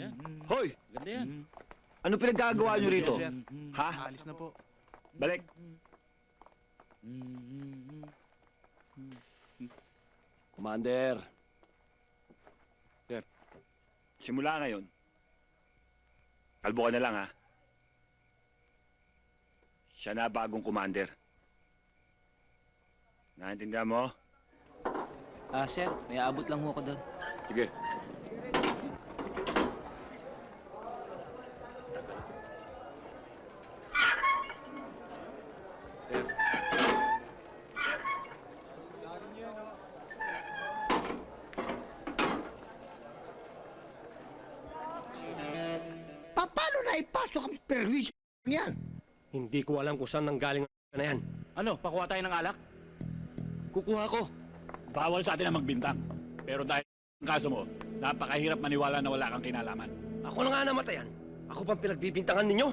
Yan. Hoy! Ganda yan. Ano pinaggagawa nyo rito? Sir. Ha? Alis na po. Balik! Commander, Simula ngayon, kalbo ka na lang ha. Siya na bagong commander. Naintindihan mo? Ah, sir, may abot lang ho ako doon. Sige. Ipasok ang perwisyo niyan? hindi ko alam kung saan nanggaling ang na yan. Ano, pakuha tayo ng alak? Kukuha ko. Bawal sa atin ang magbintang. Pero dahil ang kaso mo, napakahirap maniwala na wala kang kinalaman. Ako na nga namatayan. Ako pang pinagbibintangan ninyo.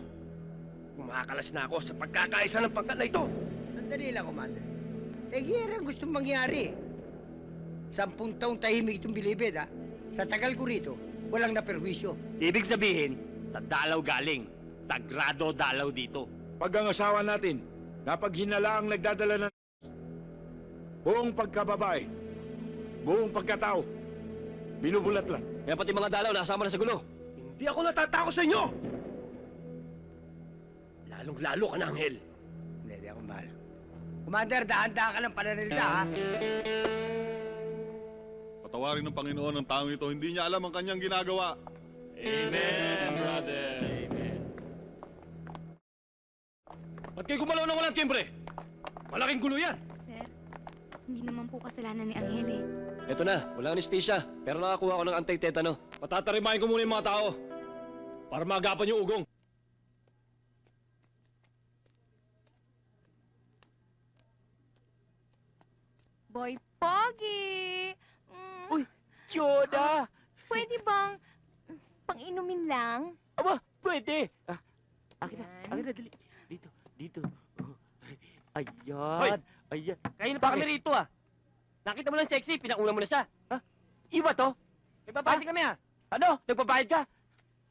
Kumakalas na ako sa pagkakaisa ng pangkat na ito. Sandali lang, Commander. Eh, yan ang gusto mangyari. Sampung taong tahimik itong bilibid, ha? Sa tagal ko rito, walang naperwisyo. Ibig sabihin, sa dalaw galing. Sagrado dalaw dito. Pag ang asawa natin, napag hinala ang nagdadala ng buong pagkababae, buong pagkatao, binubulat lang. Kaya pati mga dalaw nasama na sa gulo. Hindi ako natatakot sa inyo! Lalong-lalo ka na, Angel. Hindi, di ako bahala. Commander, dahan-dahan ka ng pananalita, ha? Patawarin ng Panginoon ang taong ito. Hindi niya alam ang kanyang ginagawa. Amen, brother. Amen. Ba't kayo gumalaw ng walang timbre? Malaking gulo yan. Sir, hindi naman po kasalanan ni Angel eh. Ito na, walang anesthesia. Pero nakakuha ko ng anti-tetano. Patatarimahin ko muna yung mga tao. Para magapan yung ugong. Boy Pogi! Mm, Uy, Yoda! pwede bang pang-inumin lang? Aba, pwede! Ah, akin na, Yan. akin na, dali. Dito, dito. Oh. Ayan, ayan. Kayo na pa kami rito ah. Nakita mo lang sexy, pinakuna mo na siya. Iba to? Ipapating kami ah. Ano? Nagbabayad ka?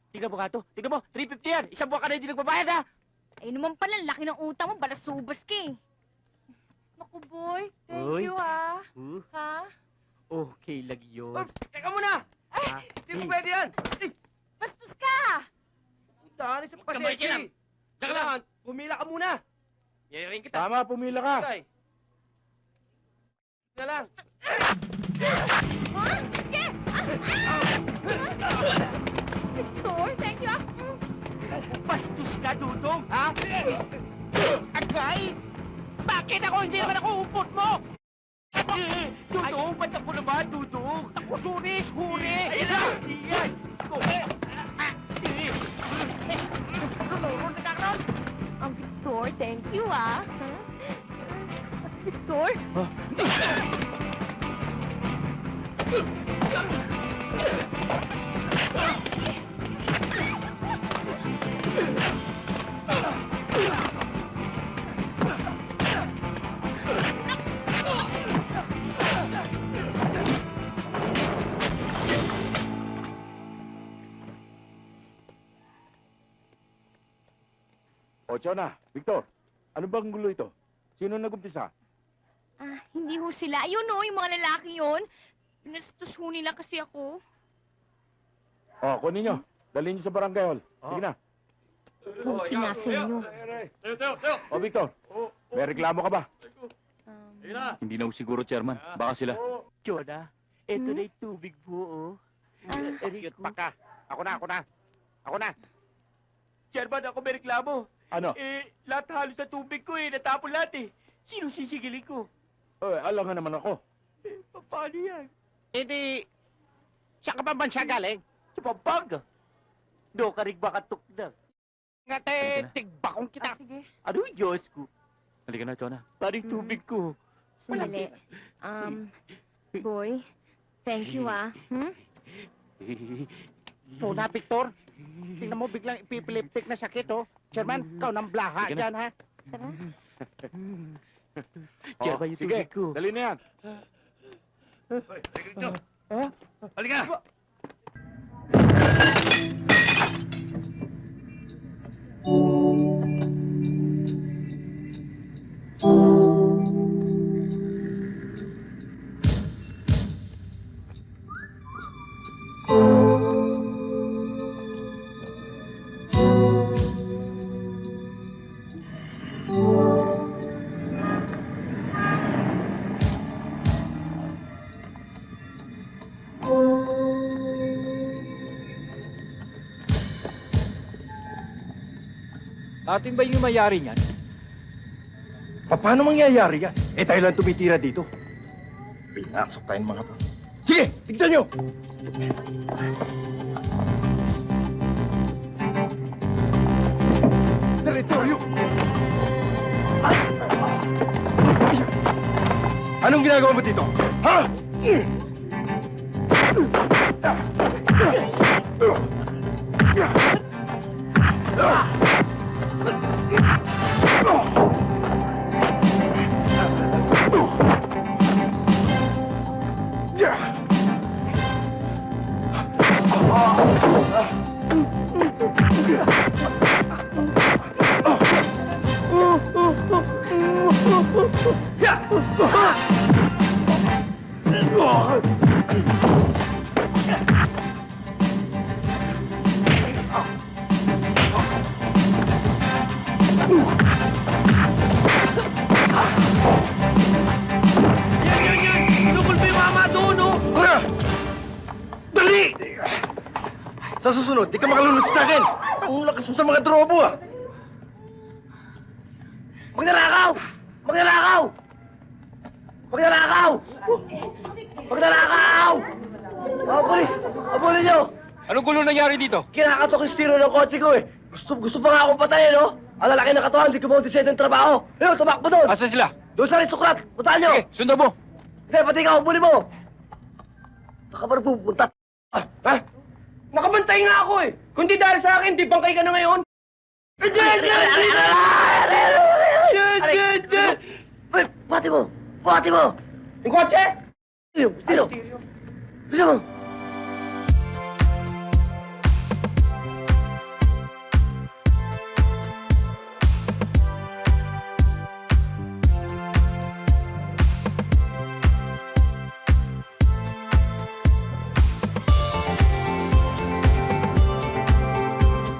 Tingnan mo nga to. Tingnan mo, 350 yan. Isang buwan ka na hindi nagbabayad ha. Ay naman pala, laki ng utang mo, balasubas ka eh. Naku, boy. Thank Uy. you, ha? Huh? Ha? Okay lang yun. Teka muna! Ah, Hindi mo pwede yan! Ka! Dahil sa Kamay ka lang. pagka-sexy! Kailangan, pumila ka muna! Yayarin kita. Tama, pumila ka. Ay. Na lang. Ha? Sige! Ah! Victor, thank you ah. Mm. Bastos ka, Dudong, ha? Agay! Bakit ako hindi naman ako upot mo? Dudong, ba't ako naman, Dudong? Ako suri, huri! Ayan na! Iyan! Ko! Ang Victor, thank you ah. Huh? Victor? O, Chona, Victor, ano bang gulo ito? Sino nag-umpisa? Ah, hindi ho sila. Ayun o, yung mga lalaki yun. Pinastos ho nila kasi ako. O, kunin nyo. Dalhin nyo sa barangay hall. Sige na. Buti nga sa inyo. O, Victor, may reklamo ka ba? Um, Hindi na siguro, Chairman. Baka sila. Joda, eto Hmm? na yung tubig po, oh. ah, Rico. ka. Ako na, ako na. Ako na. Chairman, ako may reklamo. Ano? Eh, lahat halos sa tubig ko eh. Natapon lahat eh. Sino sisigilin ko? Eh, alam nga naman ako. Eh, pa- paano yan? Eh di, saan ka ba bansa galing? Sa Pampanga. Do ka rin bakatok na. Nga te, Halika na. tigbakong kita. Ah, sige. Ano yung Diyos ko? Halika na, Chona. Parang Mhm. tubig ko. sandali. Um, boy, thank you ah. Hmm? So na, Victor. Tingnan mo, biglang ipipileptic na sakit, oh. Chairman, ikaw nang blaha Sige na. dyan, ha? Tara. Chairman, yung sige, tubig ko. dali na yan. Halika! Atin ba yung mayari niyan? Paano mangyayari yan? Eh tayo lang tumitira dito. Pinasok tayong mga to. Sige, tignan nyo! Teritoryo! Anong ginagawa mo dito? Ha? Kuya! Dali! Sa susunod, di ka makalulus sa akin! Ang lakas mo sa mga drobo ah! Magnanakaw! Magnanakaw! Magnanakaw! Magnanakaw! Mga polis! Abulin nyo! Anong gulo nangyari dito? Kinakatok yung stiro ng kotse ko eh! Gusto, gusto pa nga akong patayin, no? Ang lalaki ng katawan, di ko mo deserve ng trabaho! Ayun, tumakbo doon! Asan sila? Doon sa aristokrat! Puntahan nyo! Sige, sundan mo. Hindi, pati ikaw, abulin mo! Saan ka ba pupunta? Ah, ha? Nakabantay nga ako eh! Kundi dahil sa akin, di bangkay ka na ngayon! Ay, Pati mo! Pati mo! Yung kotse! Bisa mo!